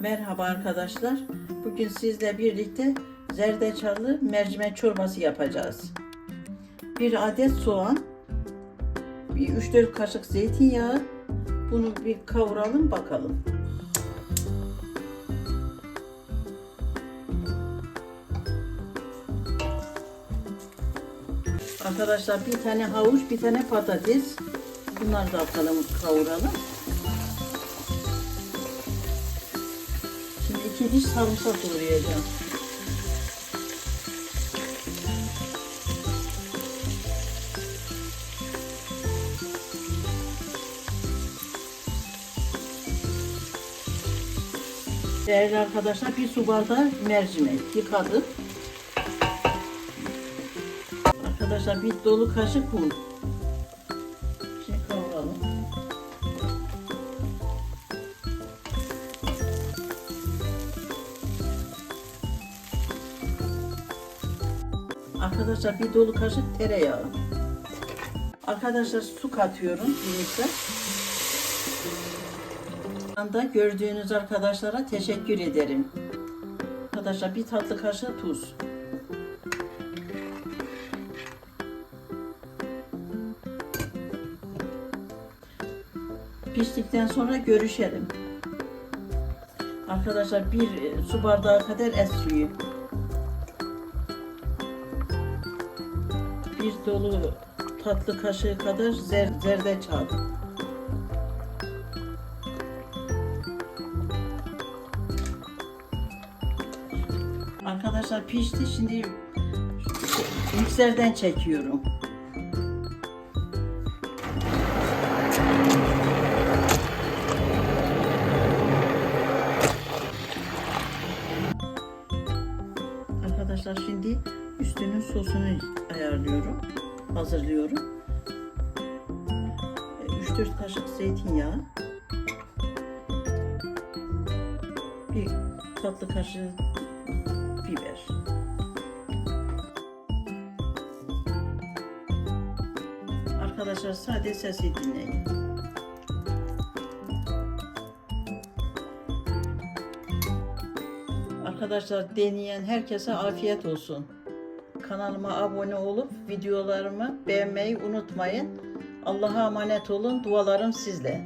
Merhaba arkadaşlar. Bugün sizle birlikte zerdeçallı mercimek çorbası yapacağız. Bir adet soğan, bir 3-4 kaşık zeytinyağı. Bunu bir kavuralım bakalım. Arkadaşlar bir tane havuç, bir tane patates. Bunları da atalım, kavuralım. Şimdi sarımsak doğrayacağım. Değerli arkadaşlar bir su bardağı mercimek yıkadım. Arkadaşlar bir dolu kaşık un. Arkadaşlar bir dolu kaşık tereyağı. Arkadaşlar su katıyorum bir miktar. Anda gördüğünüz arkadaşlara teşekkür ederim. Arkadaşlar bir tatlı kaşığı tuz. Piştikten sonra görüşelim. Arkadaşlar bir su bardağı kadar et suyu. Bir dolu tatlı kaşığı kadar zer, zerdeçal. Arkadaşlar pişti. Şimdi mikserden çekiyorum. Arkadaşlar şimdi üstünün sosunu ayarlıyorum. Hazırlıyorum. 3-4 kaşık zeytinyağı. Bir tatlı kaşığı biber. Arkadaşlar sadece sesi dinleyin. Arkadaşlar deneyen herkese afiyet olsun. Kanalıma abone olup videolarımı beğenmeyi unutmayın. Allah'a emanet olun. Dualarım sizle.